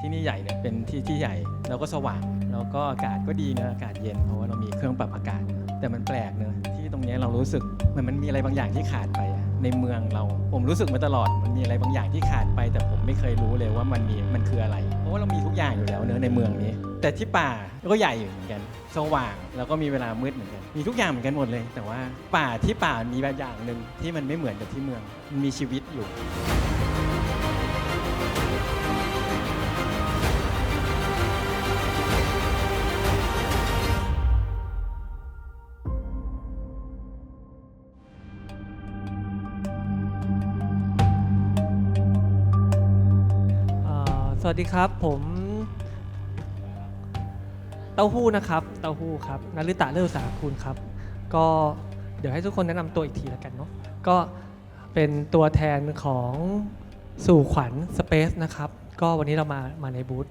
ที่นี่ใหญ่เนี่ยเป็นที่ที่ใหญ่แล้วก็สว่างแล้วก็อากาศก็ดีนะอากาศเย็นเพราะว่าเรามีเครื่องปรับอากาศ แต่มันแปลกเนอะที่ตรงนี้เรารู้สึกเหมือนมันมีอะไรบางอย่างที่ขาดไปในเมืองเรา ผมรู้สึกมาตลอดมันมีอะไรบางอย่างที่ขาดไป แต่ผมไม่เคยรู้เลยว่ามันมีมันคืออะไร เพราะว่าเรามีทุกอย่างอยู่แล้วเนอะในเมืองนี้ แต่ที่ป่าก็ใหญ่อยู่เหมือนกันสว่างแล้วก็มีเวลามืดเหมือนกัน มีทุกอย่างเหมือนกันหมดเลย แต่ว่าป่าที่ป่ามีบางอย่างหนึ่งที่มันไม่เหมือนกับที่เมืองมันมีชีวิตอยู่ วัสดีครับ ผมเต้าหู้นะครับเต้าหู้ครับนฤตะเลิศสาคุณครับ ก็เดี๋ยวให้ทุกคนแนะนำตัวอีกทีล้วกันเนาะก็เป็นตัวแทนของสู่ขวัญสเปซนะครับ ก็วันนี้เรามามาในบูธ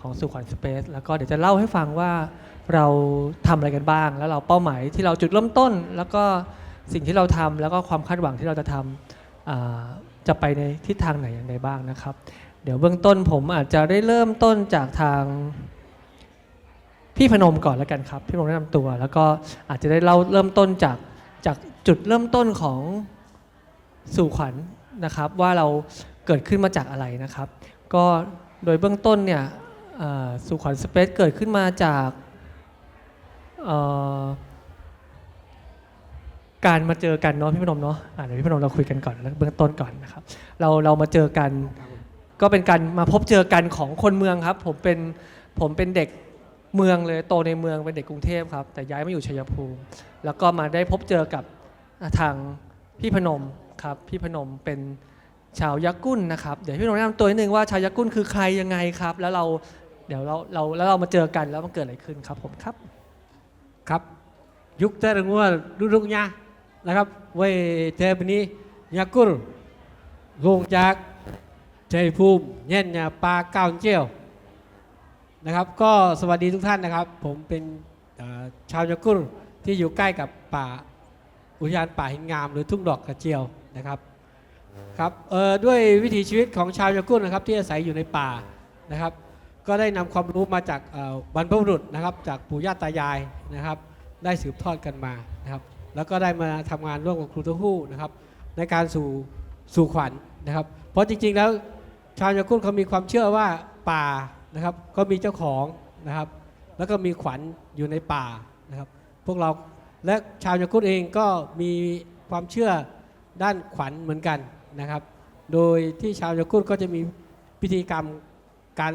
ของสู่ขวัญสเปซแล้วก็เดี๋ยวจะเล่าให้ฟังว่าเราทำอะไรกันบ้าง แล้วเราเป้าหมายที่เราจุดเริ่มต้น แล้วก็สิ่งที่เราทำแล้วก็ความคาดหวังที่เราจะทำอ่าจะไปในทิศทางไหนอย่างไรบ้างนะครับ เดี๋ยวเบื้องต้นผมอาจจะได้เริ่มต้นจากทางพี่พนมก่อนแล้วกันครับ พี่พนมแนะนำตัว แล้วก็อาจจะได้เล่าเริ่มต้นจากจากจุดเริ่มต้นของสู่ขวัญนะครับ ว่าเราเกิดขึ้นมาจากอะไรนะครับ ก็โดยเบื้องต้นเนี่ยสู่ขวัญสเปซเกิดขึ้นมาจากการมาเจอกันเนาะพี่พนมเนาะอะเดี๋ยวพี่พนมเราคุยกันก่อนเบื้องต้นก่อนนะครับ เราเรามาเจอกัน ก็เป็นการมาพบเจอกันของคนเมืองครับ ผมเป็นผมเป็นเด็กเมืองเลยโตในเมืองเป็นเด็กกรุงเทพครับ แต่ย้ายมาอยู่ชัยภูมิ แล้วก็มาได้พบเจอกับทางพี่พนมครับพี่พนมเป็นชาวยักษ์กุ้นนะครับเดี๋ยวพี่พนมแนะนำตัวนิดนึงว่าชาวยักษ์กุ้นคือใครยังไงครับ แล้วเราเดี๋ยวเราเราแล้วเรามาเจอกันแล้วมันเกิดอะไรขึ้นครับผมครับครับ ยุคแต่ละงัวรุ่นๆเนี้ยนะครับไว้เทปนี้ยากุลลงจาก ชัยภูมิเย็นยาปลาเก้าวเจียวนะครับ ก็สวัสดีทุกท่านนะครับ ผมเป็นชาวยากุลที่อยู่ใกล้กับป่าอุทยานป่าหินงาม หรือทุ่งดอกกระเจียวนะครับครับด้วยวิถีชีวิตของชาวยากุลนะครับ ที่อาศัยอยู่ในป่านะครับ ก็ได้นำความรู้มาจากบรรพบุรุษนะครับ จากปู่ย่าตายายนะครับ ได้สืบทอดกันมานะครับ แล้วก็ได้มาทำงานร่วมกับครูเต้าหู้นะครับ ในการสู่สู่ขวัญนะครับ เพราะจริงๆแล้ว ชาวยากุลเขามีความเชื่อว่าป่านะครับ ก็มีเจ้าของนะครับ แล้วก็มีขวัญอยู่ในป่านะครับ พวกเราและชาวยากุลเองก็มีความเชื่อด้านขวัญเหมือนกันนะครับ โดยที่ชาวยากุลก็จะมีพิธีกรรมการ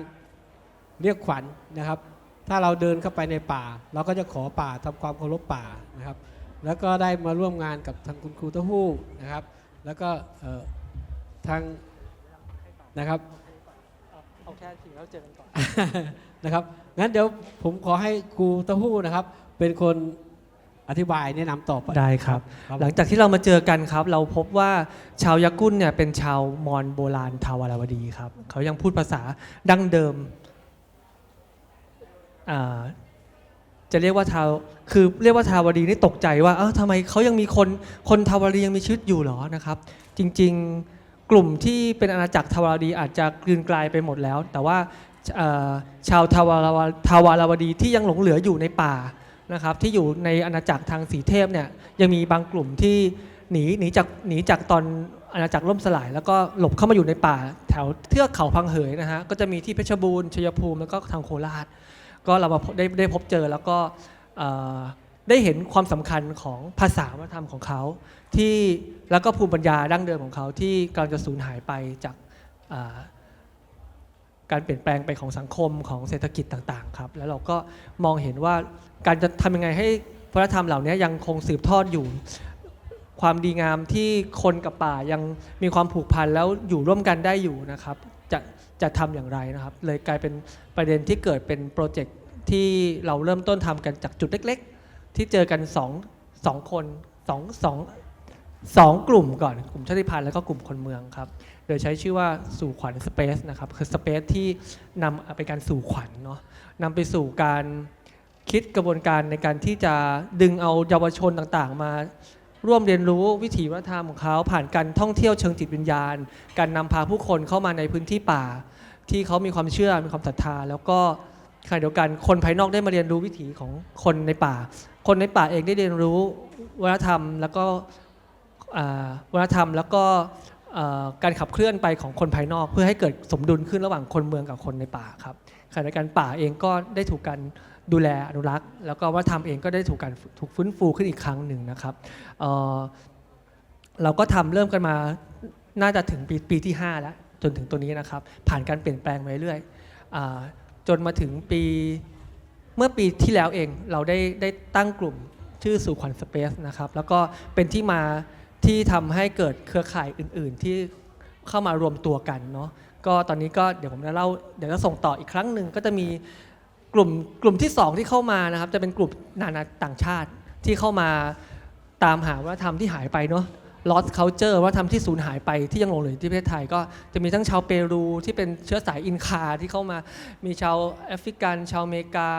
เรียกขวัญนะครับ ถ้าเราเดินเข้าไปในป่า เราก็จะขอป่าทำความเคารพป่านะครับ แล้วก็ได้มาร่วมงานกับทางคุณครูเต้าหู้นะครับ แล้วก็ทาง นะครับเอาแค่สิ่งแล้วเจอกันก่อนนะครับงั้นเดี๋ยวผมขอให้ครูเต้าหู้นะครับ เป็นคนอธิบายแนะนำต่อไปได้ครับครับ หลังจากที่เรามาเจอกันครับ เราพบว่าชาวยักษ์กุ้นเนี่ยเป็นชาวมอญโบราณทาวาราวดีครับเขายังพูดภาษาดั้งเดิมอ่าจะเรียกว่าทาวคือเรียกว่าทาวดีนี่ตกใจว่าเออทำไมเขายังมีคนคนทาวารียังมีชีวิตอยู่เหรอนะครับ จริง ๆ กลุ่มที่เป็นอาณาจักรทวารวดีอาจจะกลืนกลายไปหมดแล้ว แต่ว่าชาวทวารวทวารวดีที่ยังหลงเหลืออยู่ในป่านะครับที่อยู่ในอาณาจักรทางสีเทพเนี่ยยังมีบางกลุ่มที่หนีหนีจากหนีจากตอนอาณาจักรล่มสลาย แล้วก็หลบเข้ามาอยู่ในป่า แถวเทือกเขาพังเหยนะฮะก็จะมีที่เพชรบูรณ์ชัยภูมิแล้วก็ทางโคราช ก็เรามาได้ได้พบเจอแล้วก็ ได้เห็นความสำคัญของภาษาวัฒนธรรมของเขา ที่แล้วก็ภูมิปัญญาดั้งเดิมของเขาที่กำลังจะสูญหายไปจากการเปลี่ยนแปลงไปของสังคมของเศรษฐกิจต่างๆครับ แล้วเราก็มองเห็นว่าการจะทำยังไงให้วัฒนธรรมเหล่านี้ยังคงสืบทอดอยู่ ความดีงามที่คนกับป่ายังมีความผูกพันแล้วอยู่ร่วมกันได้อยู่นะครับ จะจะทำอย่างไรนะครับ เลยกลายเป็นประเด็นที่เกิดเป็นโปรเจกต์ที่เราเริ่มต้นทำกันจากจุดเล็ก ๆ ที่เจอกันสองสองคนสองสองสองกลุ่มก่อนกลุ่มชาติพันธุ์แล้วก็กลุ่มคนเมืองครับ โดยใช้ชื่อว่าสู่ขวัญสเปซนะครับคือสเปซที่นำไปการสู่ขวัญเนาะนำไปสู่การคิดกระบวนการในการที่จะดึงเอาเยาวชนต่างๆ มาร่วมเรียนรู้วิถีวัฒนธรรมของเขาผ่านการท่องเที่ยวเชิงจิตวิญญาณ การนำพาผู้คนเข้ามาในพื้นที่ป่า ที่เขามีความเชื่อมีความศรัทธา แล้วก็ ขณะเดียวกันคนภายนอกได้มาเรียนรู้วิถีของคนในป่า คนในป่าเองได้เรียนรู้วัฒนธรรมแล้วก็วัฒนธรรมแล้วก็การขับเคลื่อนไปของคนภายนอก เพื่อให้เกิดสมดุลขึ้นระหว่างคนเมืองกับคนในป่าครับขณะเดียวกันป่าเองก็ได้ถูกการดูแลอนุรักษ์ แล้วก็วัฒนธรรมเองก็ได้ถูกการถูกฟื้นฟูขึ้นอีกครั้งหนึ่งนะครับเเราก็ทำเริ่มกันมาน่าจะถึงปีปีที่ 5 แล้วจนถึงตัวนี้นะครับ ผ่านการเปลี่ยนแปลงมาเรื่อยอ่า จนมาถึงปีเมื่อปีที่แล้วเองเราได้ได้ตั้งกลุ่มชื่อสู่ขวัญสเปซนะครับแล้วก็เป็นที่มาที่ทำให้เกิดเครือข่ายอื่น ๆ ที่เข้ามารวมตัวกันเนาะก็ตอนนี้ก็เดี๋ยวผมจะเล่าเดี๋ยวจะส่งต่ออีกครั้งหนึ่งก็จะมีกลุ่มกลุ่มที่ 2 ที่เข้ามานะครับ จะเป็นกลุ่มนานาต่างชาติที่เข้ามาตามหาวัฒนธรรมที่หายไปเนาะ lost culture วัฒนธรรมที่สูญหายไปที่ยังหลงเหลืออยู่ที่ประเทศไทยก็จะมีทั้งชาวเปรูที่เป็นเชื้อสายอินคาที่เข้ามามีชาวแอฟริกัน ชาวอเมริกา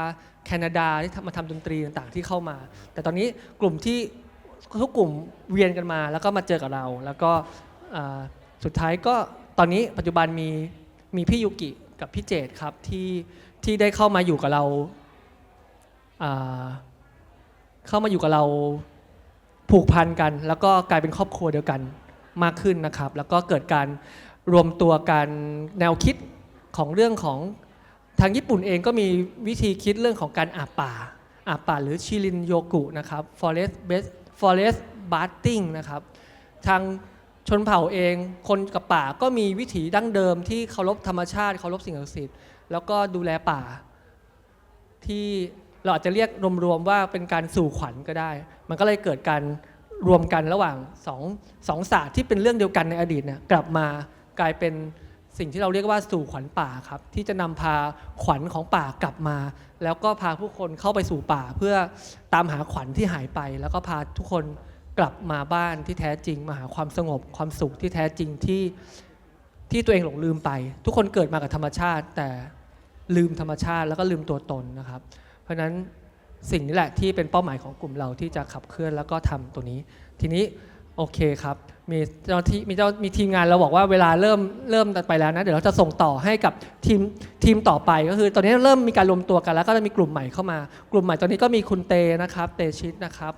แคนาดาที่มาทำดนตรีต่างๆที่เข้ามา แต่ตอนนี้กลุ่มที่ทุกกลุ่มเวียนกันมา แล้วก็มาเจอกับเรา แล้วก็สุดท้ายก็ตอนนี้ปัจจุบันมีมีพี่ยุกิกับพี่เจตครับที่ที่ได้เข้ามาอยู่กับเราเข้ามาอยู่กับเรา ผูกพันกัน แล้วก็กลายเป็นครอบครัวเดียวกันมากขึ้นนะครับ แล้วก็เกิดการรวมตัวกันแนวคิดของเรื่องของทางญี่ปุ่นเองก็มีวิธีคิดเรื่องของการอาป่าอาป่าหรือชิรินโยกุนะครับ forest based forest bathing นะครับ ทางชนเผ่าเองคนกับป่าก็มีวิถีดั้งเดิมที่เคารพธรรมชาติเคารพสิ่งศักดิ์สิทธิ์แล้วก็ดูแลป่าที่ เราอาจจะเรียกรวมๆว่าเป็นการสู่ขวัญก็ได้ มันก็เลยเกิดการรวมกันระหว่างสองสองศาสตร์ที่เป็นเรื่องเดียวกันในอดีตเนี่ยกลับมากลายเป็นสิ่งที่เราเรียกว่าสู่ขวัญป่าครับ ที่จะนำพาขวัญของป่ากลับมา แล้วก็พาผู้คนเข้าไปสู่ป่า เพื่อตามหาขวัญที่หายไป แล้วก็พาทุกคนกลับมาบ้านที่แท้จริง มาหาความสงบความสุขที่แท้จริงที่ที่ตัวเองหลงลืมไป ทุกคนเกิดมากับธรรมชาติ แต่ลืมธรรมชาติแล้วก็ลืมตัวตนนะครับ ราะนั้นสิ่งนี้แหละที่เป็นเป้าหมายของกลุ่มเราที่จะขับเคลื่อนแล้วก็ทำตัวนี้ ทีนี้โอเคครับ มีเจ้าที่มีเจ้ามีทีมงานเราบอกว่าเวลาเริ่มเริ่มไปแล้วนะ เดี๋ยวเราจะส่งต่อให้กับทีมทีมต่อไปก็คือ ตอนนี้เริ่มมีการรวมตัวกันแล้วก็จะมีกลุ่มใหม่เข้ามา กลุ่มใหม่ตอนนี้ก็มีคุณเตนะครับ เตชิตนะครับ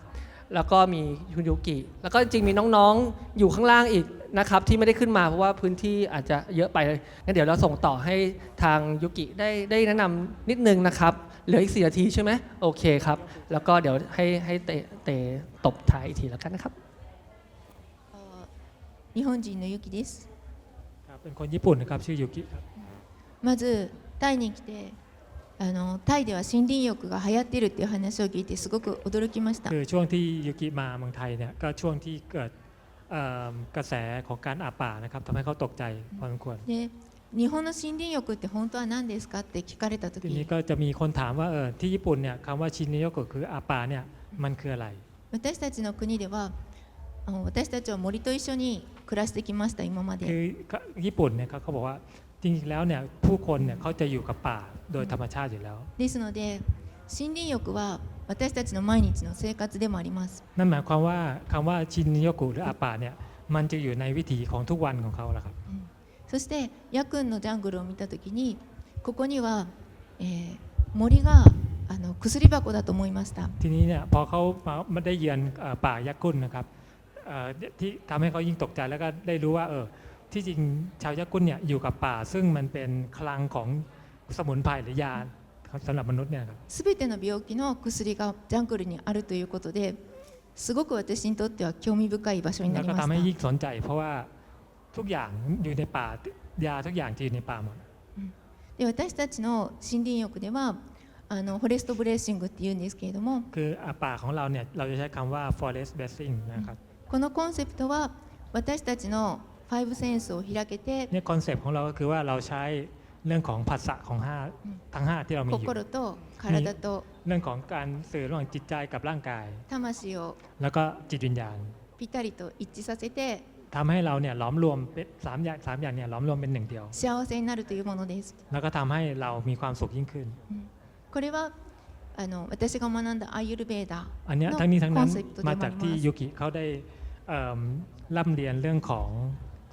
แล้วก็มีคุณยูกิ แล้วก็จริงมีน้องๆอยู่ข้างล่างอีกนะครับที่ไม่ได้ขึ้นมาเพราะว่าพื้นที่อาจจะเยอะไปงั้นเดี๋ยวเราส่งต่อให้ทางยูกิได้ได้แนะนำนิดนึงนะครับ เหลืออีกสี่นาทีใช่ไหมโอเคครับ แล้วก็เดี๋ยวให้ให้เตเตตบท้ายอีกทีแล้วกันนะครับ あ日本人のゆきです ครับเป็นคนญี่ปุ่นนะครับชื่อยูกิครับ まずタイに来てあのタイでは森林浴が流行ってるっていう話を聞いてすごく驚きました คือช่วงที่ยูกิมาเมืองไทยเนี่ยก็ช่วงที่เกิดเอิ่มกระแสของการอาบป่านะครับทำให้เขาตกใจพอสมควร で 日本の森林浴って本当は何ですかって聞かれた ทีนี้ 時 ก็จะมีคนถามว่าเออที่ญี่ปุ่นเนี่ยคำว่าชินนิโยโกะคืออาป่าเนี่ยมันคืออะไร 私たちの国ではあの私たちは森と一緒に暮らしてきました今ま คื で อญี่ปุ่นเนี่ยเขาเขาบอกว่าจริงๆแล้วเนี่ยผู้คนเนี่ยเขาจะอยู่กับป่าโดยธรรมชาติอยู่แล้ว ですので森林浴は私たちの毎日の生活でもあります นั่นหมายความว่าคำว่าชินนิโยโกะหรืออาป่าเนี่ยมันจะอยู่ในวิถีของทุกวันของเขาแหละครับ そしてヤクンのジャングルを見た時にここには、えー森があの薬箱だと思いました ทีนี้เนี่ยพอเขามามาได้เยือนเอ่อป่ายักษ์กุนนะครับเอ่อที่ทำให้เขายิ่งตกใจแล้วก็ได้รู้ว่าเออที่จริงชาวยักษ์กุนเนี่ยอยู่กับป่า ซึ่งมันเป็นคลังของสมุนไพรหรือยาสำหรับมนุษย์เนี่ยครับ すべての病気の薬がジャングルにあるということですごく私にとっては興味深い場所にな แล้ว り ก็ まし ทำให้ た ยิ่งสนใจ เพราะว่า ทุกอย่างอยู่ในป่ายาทุกอย่างจะอยู่ในป่าหมด で私たちの森林浴ではあのフォレストブレッシングっていうんですけれども คืออ่ะป่าของเราเนี่ยเราจะใช้คำว่า forest bathing นะครับ このコンセプトは私たちのファイブセンスを開けて เนี่ยคอนเซปต์ของเราก็คือว่าเราใช้เรื่องของภาษาของห้าทั้งห้าที่เรามีอยู่ 心と体と เรื่องของการสื่อระหว่างจิตใจกับร่างกาย 魂を แล้วก็จิตวิญญาณ ぴったりと一致させて ทำให้เราเนี่ยหล้อมรวมเป็นสามอย่างสามอย่างเนี่ยหล้อมรวมเป็นหนึ่งเดียว 幸せになるというものです แล้วก็ทำให้เรามีความสุขยิ่งขึ้น これはあの私が学んだアイユルベーダ อันเนี้ย の ทั้งนี้ทั้ง コ นั้น ンセプトで มา もあ จาก り ที่ ます ยูกิเขาได้เอิ่มร่ำเรียนเรื่องของ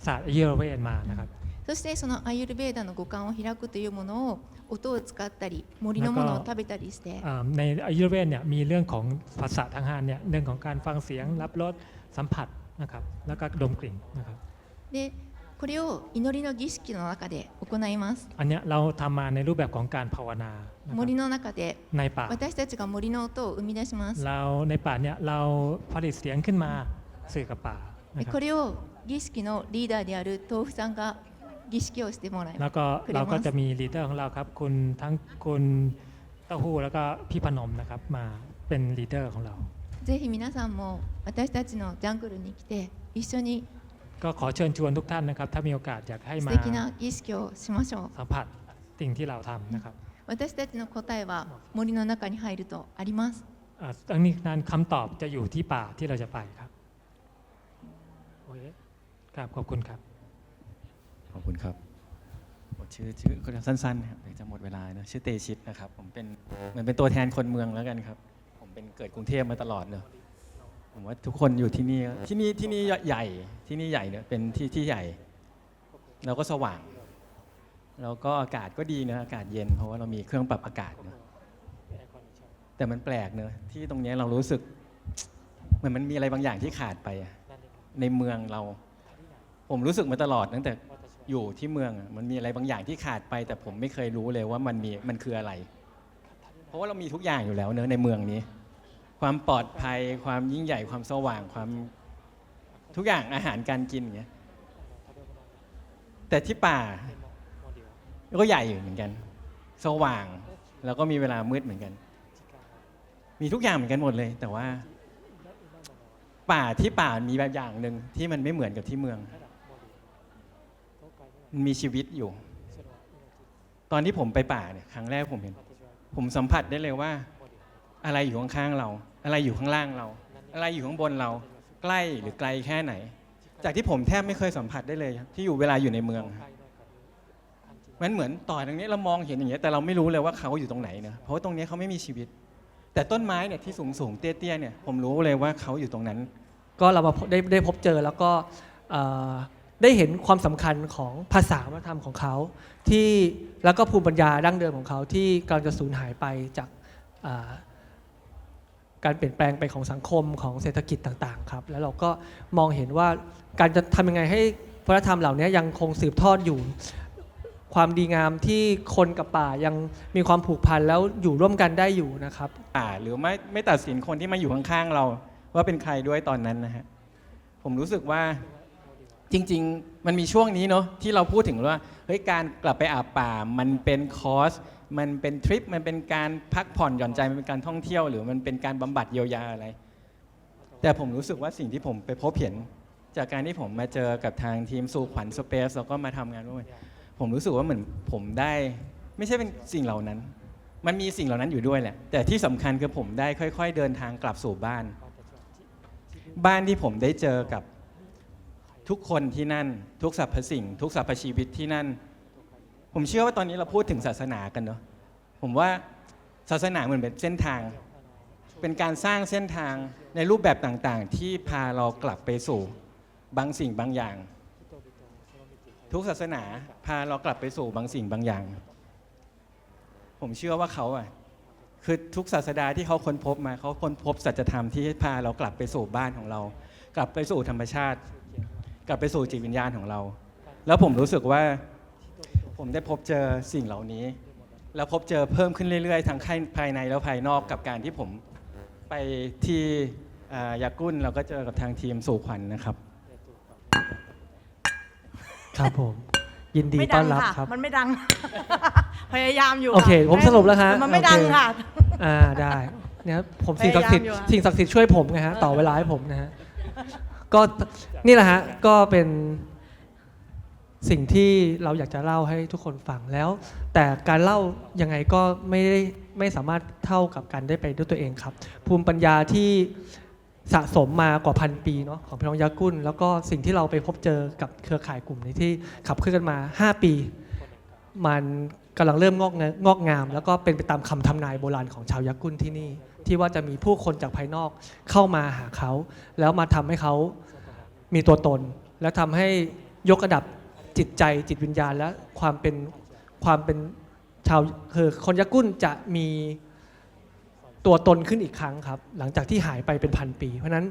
ศาสตร์อายุรเวทมานะครับ そしてそのアユルベーダの五感を開くというものを音を使ったり森のものを食べたりして อ่าในอายุรเวทเนี่ยมีเรื่องของภาษาทางห้าเนี่ยเรื่องของการฟังเสียงรับรสสัมผัส นะครับแล้วก็ดมกลิ่นนะครับ でこれを祈りの儀式の中で行います อันเนี้ยเราทำมาในรูปแบบของการภาวนานะครับ 森の中で ในป่า 私たちが森の音を生み出します เราในป่าเนี่ยเราผลิตเสียงขึ้นมาสื่อกับป่านะ で ครับ これを儀式のリーダーである豆腐さんが儀式をしてもらい แล้ ます วก็ くれ เราก็ ます จะมีลีดเดอร์ของเราครับ คุณทั้งคุณเต้าหู้แล้วก็พี่พนมนะครับมาเป็นลีดเดอร์ของเรา ぜひ皆さんも私たちのジャングルに来て一緒にก็ขอเชิญชวนทุกท่านนะครับ ถ้ามีโอกาสอยากให้มา敵な儀式をしましょうสัมผัสสิ่งที่เราทำนะครับ私たちの答えは森の中に入るとありますอ่าทั้งนี้นั้นคำตอบจะอยู่ที่ป่าที่เราจะไปครับโอเคครับขอบคุณครับ ขอบคุณครับชื่อชื่อคนสั้นๆนะครับเดี๋ยวจะหมดเวลาเนอะชื่อเตชิตนะครับ ผมเป็นเหมือนเป็นตัวแทนคนเมืองแล้วกันครับ เป็นเกิดกรุงเทพมาตลอดเนอะผมว่าทุกคนอยู่ที่นี่ที่นี่ที่นี่ใหญ่ที่นี่ใหญ่เนี่ยเป็นที่ที่ใหญ่ แล้วก็สว่าง แล้วก็อากาศก็ดีนะอากาศเย็น เพราะว่าเรามีเครื่องปรับอากาศเนอะแต่มันแปลกเนอะที่ตรงนี้เรารู้สึกเหมือนมันมีอะไรบางอย่างที่ขาดไปในเมืองเรา ผมรู้สึกมาตลอดตั้งแต่อยู่ที่เมืองมันมีอะไรบางอย่างที่ขาดไป แต่ผมไม่เคยรู้เลยว่ามันมีมันคืออะไร เพราะว่าเรามีทุกอย่างอยู่แล้วเนอะในเมืองนี้ ความปลอดภัย ความยิ่งใหญ่ความสว่างความทุกอย่างอาหารการกินอย่างเงี้ยแต่ที่ป่าก็ใหญ่อยู่เหมือนกัน สว่างแล้วก็มีเวลามืดเหมือนกัน มีทุกอย่างเหมือนกันหมดเลย แต่ว่า ป่าที่ป่ามีแบบอย่างหนึ่งที่มันไม่เหมือนกับที่เมืองมันมีชีวิตอยู่ ตอนที่ผมไปป่าเนี่ยครั้งแรกผมเห็น ผมสัมผัสได้เลยว่า อะไรอยู่ข้างๆเรา อะไรอยู่ข้างล่างเรา อะไรอยู่ข้างบนเรา ใกล้หรือไกลแค่ไหน จากที่ผมแทบไม่เคยสัมผัสได้เลยที่อยู่เวลาอยู่ในเมืองมันเหมือนต่อตรงนี้เรามองเห็นอย่างเงี้ยแต่เราไม่รู้เลยว่าเขาอยู่ตรงไหนเนะเพราะว่าตรงนี้เขาไม่มีชีวิต แต่ต้นไม้เนี่ยที่สูงสูงๆเตี้ยๆเนี่ยผมรู้เลยว่าเขาอยู่ตรงนั้น ก็เรามาพบได้ได้พบเจอแล้วก็เอ่อได้เห็นความสำคัญของภาษาวัฒนธรรมของเขา ที่แล้วก็ภูมิปัญญาดั้งเดิมของเขาที่กำลังจะสูญหายไปจากอ่า การเปลี่ยนแปลงไปของสังคมของเศรษฐกิจต่างๆครับ แล้วเราก็มองเห็นว่าการจะทำยังไงให้วัฒนธรรมเหล่านี้ยังคงสืบทอดอยู่ ความดีงามที่คนกับป่ายังมีความผูกพันแล้วอยู่ร่วมกันได้อยู่นะครับป่าหรือไม่ไม่ตัดสินคนที่มาอยู่ข้างๆเรา ว่าเป็นใครด้วยตอนนั้นนะฮะผมรู้สึกว่าจริง ๆ มันมีช่วงนี้เนาะที่เราพูดถึงว่าเฮ้ยการกลับไปอาบป่ามันเป็นคอร์ส มันเป็นทริปมันเป็นการพักผ่อนหย่อนใจมันเป็นการท่องเที่ยว หรือมันเป็นการบำบัดเยียวยาอะไร แต่ผมรู้สึกว่าสิ่งที่ผมไปพบเห็น จากการที่ผมมาเจอกับทางทีมสู่ขวัญสเปซแล้วก็มาทำงานร่วมผมรู้สึกว่าเหมือนผมได้ ไม่ใช่เป็นสิ่งเหล่านั้น มันมีสิ่งเหล่านั้นอยู่ด้วยแหละ แต่ที่สำคัญคือผมได้ค่อย ๆ เดินทางกลับสู่บ้าน บ้านที่ผมได้เจอกับทุกคนที่นั่น ทุกสรรพสิ่ง ทุกสรรพชีวิตที่นั่น ผมเชื่อว่าตอนนี้เราพูดถึงศาสนากันเนาะผมว่าศาสนาเหมือนเป็นเส้นทาง เป็นการสร้างเส้นทางในรูปแบบต่างๆ ที่พาเรากลับไปสู่บางสิ่งบางอย่าง ทุกศาสนาพาเรากลับไปสู่บางสิ่งบางอย่าง ผมเชื่อว่าเขาอะคือทุกศาสดาที่เขาค้นพบมาเขาค้นพบสัจธรรมที่พาเรากลับไปสู่บ้านของเรา กลับไปสู่ธรรมชาติ กลับไปสู่จิตวิญญาณของเรา แล้วผมรู้สึกว่า ผมได้พบเจอสิ่งเหล่านี้ แล้วพบเจอเพิ่มขึ้นเรื่อยๆ ทั้งภายในแล้วภายนอกกับการที่ผมไปที่อ่ายากุ้นเราก็เจอกับทางทีมสู่ขวัญนะครับ ครับผม ยินดีไม่ต้ดัอนรับค่ะ ครับ มันไม่ดัง พยายามอยู่โอเคผมสรุปแล้วฮะมันไม่โอเค ดังค่ะ อ่าได้เนี่ยผมสิ่งศักดิ์สิทธิ์พยายามอยู่อะ สิ่งศักดิ์สิทธิ์ช่วยผมไงฮะต่อเวลาให้ผมนะฮะก็นี่แหละฮะก็เป็น สิ่งที่เราอยากจะเล่าให้ทุกคนฟังแล้ว แต่การเล่ายังไงก็ไม่ได้ไม่สามารถเท่ากับการได้ไปด้วยตัวเองครับ ภูมิปัญญาที่สะสมมากว่าพันปีเนาะของพี่น้องยากุลแล้วก็สิ่งที่เราไปพบเจอกับเครือข่ายกลุ่มนี้ที่ขับเคลื่อนกันมา 5 ปี มันกำลังเริ่มงอกเงงอกงาม แล้วก็เป็นไปตามคำทำนายโบราณของชาวยากุลที่นี่ ที่ว่าจะมีผู้คนจากภายนอกเข้ามาหาเขา แล้วมาทำให้เขามีตัวตน แล้วทำให้ยกระดับ จิตใจจิตวิญญาณ และความเป็นความเป็นชาวคือคนยักษ์กุ้นจะมีตัวตนขึ้นอีกครั้งครับ หลังจากที่หายไปเป็นพันปี เพราะฉะนั้น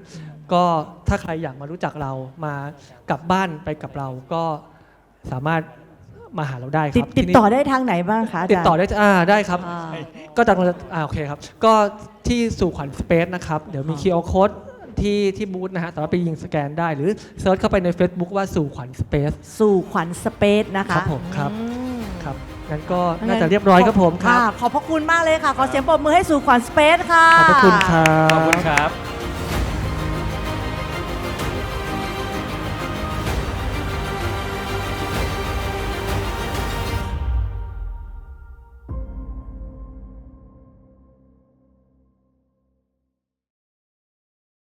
ก็ถ้าใครอยากมารู้จักเรามากลับบ้านไปกับเราก็สามารถมาหาเราได้คติดรับติดที่นี่ ต่อได้ทางไหนบ้างคะาจารย์ ติดต่อได้อ่าได้ครับ อ่าก็จากอ่าโอเคครับ ก็ที่สู่ขวัญสเปซนะครับ เดี๋ยวมี QR code ที่ที่บูธนะฮะสามารถไปยิงสแกนได้ หรือเซิร์ชเข้าไปใน Facebook ว่าสู่ขวัญสเปซสู่ขวัญสเปซนะคะครับผมครับอืมครับงั้นก็น่าจะเรียบร้อยครับผมครับะขอบพระคุณมากเลยค่ะ ขอเสียงปรบมือให้สู่ขวัญสเปซค่ะ ขอบพระคุณครับ ขอบคุณครับ